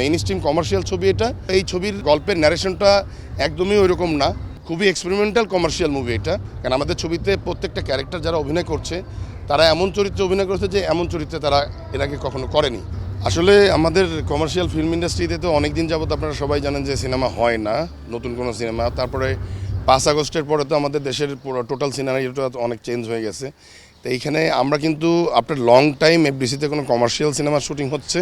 Main stream commercial ছবি এটা। এই ছবির গল্পের ন্যারেশনটা একদমই ওইরকম না। খুবই এক্সপেরিমেন্টাল কমার্শিয়াল মুভি এটা। কারণ আমাদের ছবিতে প্রত্যেকটা ক্যারেক্টার যারা অভিনয় করছে, তারা এমন চরিত্রে অভিনয় করেছে যে এমন চরিত্রে তারা এর আগে কখনো করেনি। আসলে আমাদের কমার্শিয়াল ফিল্ম ইন্ডাস্ট্রিতে তো অনেক দিন যাবত আপনারা সবাই জানেন যে সিনেমা হয় না, নতুন কোনো সিনেমা তারপরে পাঁচ আগস্টের পরে তো আমাদের দেশের টোটাল সিনারিটা অনেক চেঞ্জ হয়ে গেছে। তো এইখানে আমরা কিন্তু আপনার লং টাইম এফডিসিতে কোনো কমার্শিয়াল সিনেমার শুটিং হচ্ছে।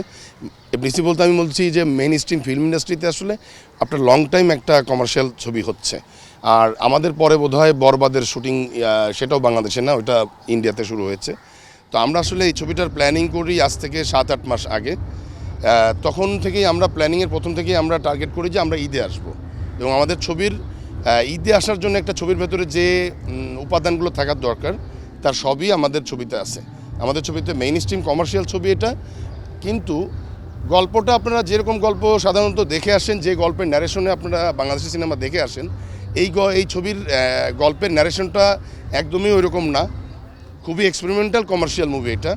এফডিসি বলতে আমি বলছি যে মেন স্ট্রিম ফিল্ম ইন্ডাস্ট্রিতে আসলে আপনার লং টাইম একটা কমার্শিয়াল ছবি হচ্ছে। আর আমাদের পরে বোধহয় বরবাদের শুটিং সেটাও বাংলাদেশে না, ওটা ইন্ডিয়াতে শুরু হয়েছে। তো আমরা আসলে এই ছবিটার প্ল্যানিং করি আজ থেকে সাত আট মাস আগে। তখন থেকেই আমরা প্ল্যানিংয়ের প্রথম থেকেই আমরা টার্গেট করি যে আমরা ঈদে আসব। এবং আমাদের ছবির ঈদে আসার জন্য একটা ছবির ভেতরে যে উপাদানগুলো থাকার দরকার তার সবই আমাদের ছবিতে আছে। আমাদের ছবিতে মেইন স্ট্রিম কমার্শিয়াল ছবি এটা। কিন্তু গল্পটা আপনারা যেরকম গল্প সাধারণত দেখে আসেন, যে গল্পের ন্যারেশনে আপনারা বাংলাদেশি সিনেমা দেখে আসেন, এই এই ছবির গল্পের ন্যারেশনটা একদমই ওইরকম না। খুবই এক্সপেরিমেন্টাল কমার্শিয়াল মুভি এটা।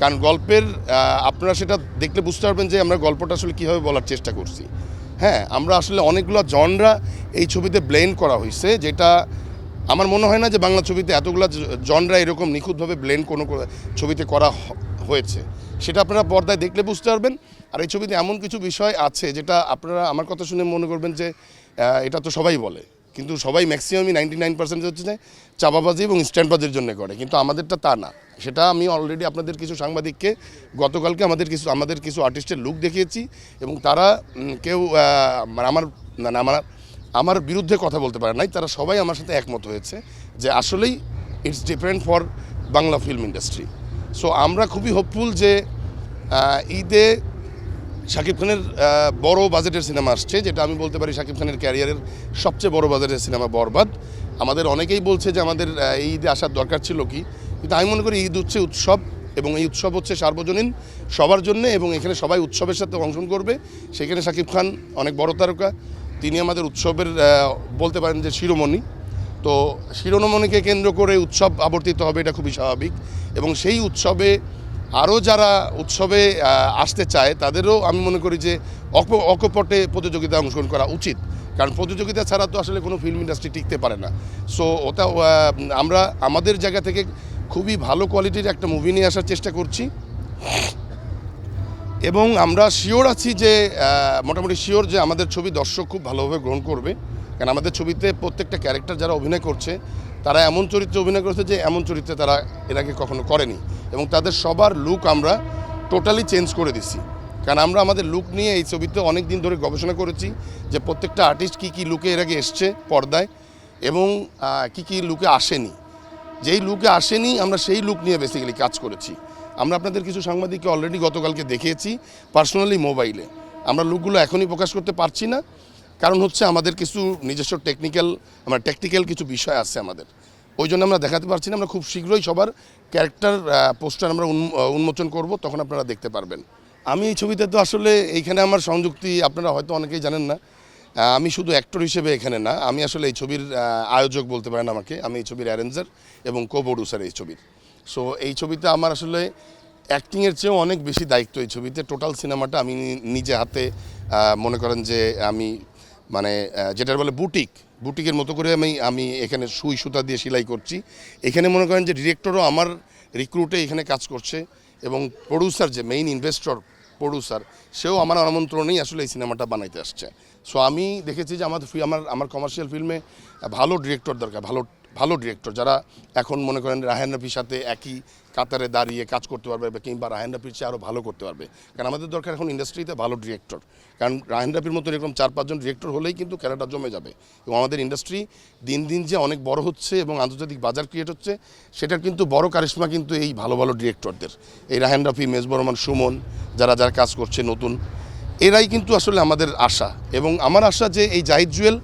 কারণ গল্পের আপনারা সেটা দেখলে বুঝতে পারবেন যে আমরা গল্পটা আসলে কীভাবে বলার চেষ্টা করছি। হ্যাঁ আমরা আসলে অনেকগুলো জনরা এই ছবিতে ব্লেন্ড করা হয়েছে যেটা আমার মনে হয় না যে বাংলা ছবিতে এতগুলো জনরা এরকম নিখুঁতভাবে ব্লেন্ড কোনো ছবিতে করা হয়েছে। সেটা আপনারা পর্দায় দেখলে বুঝতে পারবেন। আর এই ছবিতে এমন কিছু বিষয় আছে যেটা আপনারা আমার কথা শুনে মনে করবেন যে এটা তো সবাই বলে। কিন্তু সবাই ম্যাক্সিমামই নাইনটি নাইন পার্সেন্ট হচ্ছে যে চাপাবাজি এবং স্ট্যান্ডবাজির জন্য করে। কিন্তু আমাদেরটা তা না। সেটা আমি অলরেডি আপনাদের কিছু সাংবাদিককে গতকালকে আমাদের কিছু আমাদের কিছু আর্টিস্টের লুক দেখিয়েছি এবং তারা কেউ মানে আমার না না, আমার আমার বিরুদ্ধে কথা বলতে পারে নাই, তারা সবাই আমার সাথে একমত হয়েছে যে আসলেই it's different for Bangla film industry so আমরা খুবই হোপফুল যে ঈদে শাকিব খানের বড় বাজেটের সিনেমা আসছে, যেটা আমি বলতে পারি শাকিব খানের ক্যারিয়ারের সবচেয়ে বড় বাজেটের সিনেমা বরবাদ। আমাদের অনেকেই বলছে যে আমাদের এই ঈদে আসার দরকার ছিল কি? কিন্তু আমি মনে করি ঈদ হচ্ছে উৎসব এবং এই উৎসব হচ্ছে সার্বজনীন সবার জন্য এবং এখানে সবাই উৎসবের সাথে অংশগ্রহণ করবে। সেখানে শাকিব খান অনেক বড় তারকা তিনি আমাদের উৎসবের বলতে পারেন যে শিরোমণি। তো শিরোমণিকে কেন্দ্র করে উৎসব আবর্তিত হবে, এটা খুবই স্বাভাবিক। এবং সেই উৎসবে আরও যারা উৎসবে আসতে চায়, তাদেরও আমি মনে করি যে অক, অকপটে প্রতিযোগিতায় অংশগ্রহণ করা উচিত। কারণ প্রতিযোগিতা ছাড়া তো আসলে কোনো ফিল্ম ইন্ডাস্ট্রি টিকতে পারে না। সো ওটা আমরা আমাদের জায়গা থেকে খুবই ভালো কোয়ালিটির একটা মুভি নিয়ে আসার চেষ্টা করছি। এবং আমরা শিওর আছি যে মোটামুটি শিওর যে আমাদের ছবি দর্শক খুব ভালোভাবে গ্রহণ করবে। কারণ আমাদের ছবিতে প্রত্যেকটা ক্যারেক্টার যারা অভিনয় করছে, তারা এমন চরিত্রে অভিনয় করেছে যে এমন চরিত্রে তারা এর আগে কখনো করেনি। এবং তাদের সবার লুক আমরা টোটালি চেঞ্জ করে দিছি। কারণ আমরা আমাদের লুক নিয়ে এই ছবিতে অনেক দিন ধরে গবেষণা করেছি যে প্রত্যেকটা আর্টিস্ট কী কী লুকে এর আগে এসছে পর্দায় এবং কী কী লুকে আসেনি। যেই লুকে আসেনি, আমরা সেই লুক নিয়ে বেসিক্যালি কাজ করেছি। আমরা আপনাদের কিছু সাংবাদিককে অলরেডি গতকালকে দেখিয়েছি পার্সোনালি মোবাইলে আমরা লুকগুলো এখনই প্রকাশ করতে পারছি না। কারণ হচ্ছে আমাদের কিছু নিজস্ব টেকনিক্যাল আমরা টেকনিক্যাল কিছু বিষয় আছে আমাদের। ওই জন্য আমরা দেখাতে পারছি না, আমরা খুব শীঘ্রই সবার ক্যারেক্টার পোস্টার আমরা উন্মোচন করব, তখন আপনারা দেখতে পারবেন। আমি এই ছবিতে তো আসলে এইখানে আমার সংযুক্তি, আপনারা হয়তো অনেকেই জানেন না। আমি শুধু অ্যাক্টর হিসেবে এখানে না, আমি আসলে এই ছবির আয়োজক বলতে পারেন আমাকে। আমি এই ছবির অ্যারেঞ্জার এবং কো প্রডিউসার এই ছবির। সো এই ছবিতে আমার আসলে অ্যাক্টিংয়ের চেয়েও অনেক বেশি দায়িত্ব এই ছবিতে। টোটাল সিনেমাটা আমি নিজে হাতে মনে করেন যে আমি মানে যেটার বলে বুটিক বুটিকের মতো করে আমি আমি এখানে সুই সুতা দিয়ে সেলাই করছি। এখানে মনে করেন যে ডিরেক্টরও আমার রিক্রুটে এখানে কাজ করছে এবং প্রডিউসার যে মেইন ইনভেস্টর প্রডিউসার সেও আমার আমন্ত্রণেই আসলে এই সিনেমাটা বানাইতে আসছে। সো আমি দেখেছি যে আমাদের ফি- আমার আমার কমার্শিয়াল ফিল্মে ভালো ডিরেক্টর দরকার, ভালো ভালো ডিরেক্টর যারা এখন মনে করেন রাহান রাফির সাথে একই কাতারে দাঁড়িয়ে কাজ করতে পারবে কিংবা রাহান রাফির চেয়ে আরও ভালো করতে পারবে। কারণ আমাদের দরকার এখন ইন্ডাস্ট্রিতে ভালো ডিরেক্টর কারণ রাহান রাফির মতো এরকম চার পাঁচজন ডিরেক্টর হলেই কিন্তু খেলাটা জমে যাবে। এবং আমাদের ইন্ডাস্ট্রি দিন দিন যে অনেক বড় হচ্ছে এবং আন্তর্জাতিক বাজার ক্রিয়েট হচ্ছে, সেটার কিন্তু বড় কারিশমা কিন্তু এই ভালো ভালো ডিরেক্টরদের এই রাহান রাফি, মেজবর রহমান, সুমন, যারা যারা কাজ করছে নতুন, এরাই কিন্তু আসলে আমাদের আশা। এবং আমার আশা যে এই জাহিদ জুয়েল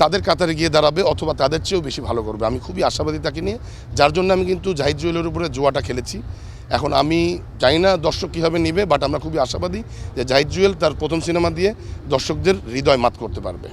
তাদের কাতারে গিয়ে দাঁড়াবে অথবা তাদের চেয়েও বেশি ভালো করবে। আমি খুবই আশাবাদী তাকে নিয়ে। যার জন্য আমি কিন্তু জাহিদ জুয়েলের উপরে জোয়াটা খেলেছি। এখন আমি জানি না দর্শক কীভাবে নেবে বাট আমরা খুবই আশাবাদী যে জাহিদ জুয়েল তার প্রথম সিনেমা দিয়ে দর্শকদের হৃদয় মাত করতে পারবে।